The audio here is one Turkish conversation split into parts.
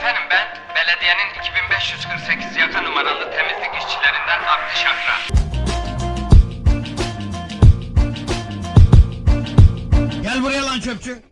Efendim ben belediyenin 2548 yaka numaralı temizlik işçilerinden Abdi Şakra. Gel buraya lan çöpçü.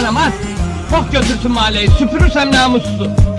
anam at. Bok götürsün mahalleyi süpürürsem namussuzu.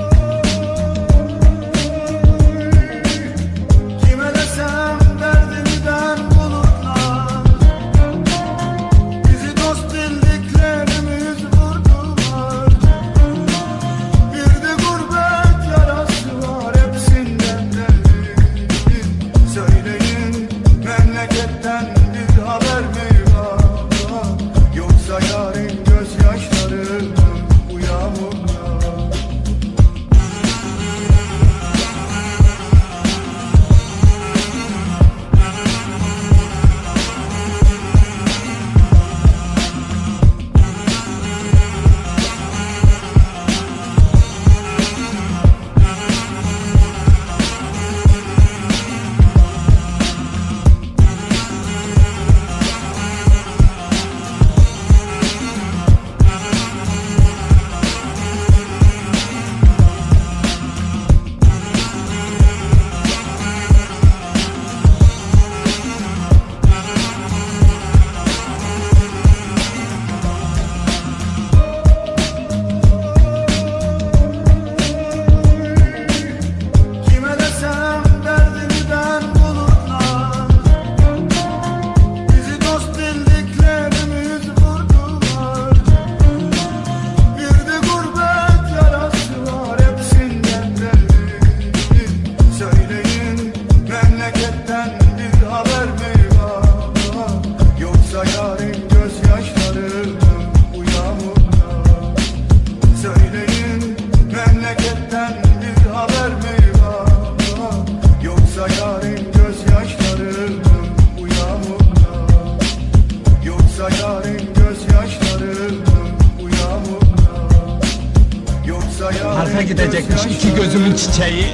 Yoksa Harfa gidecekmiş iki gözümün çiçeği.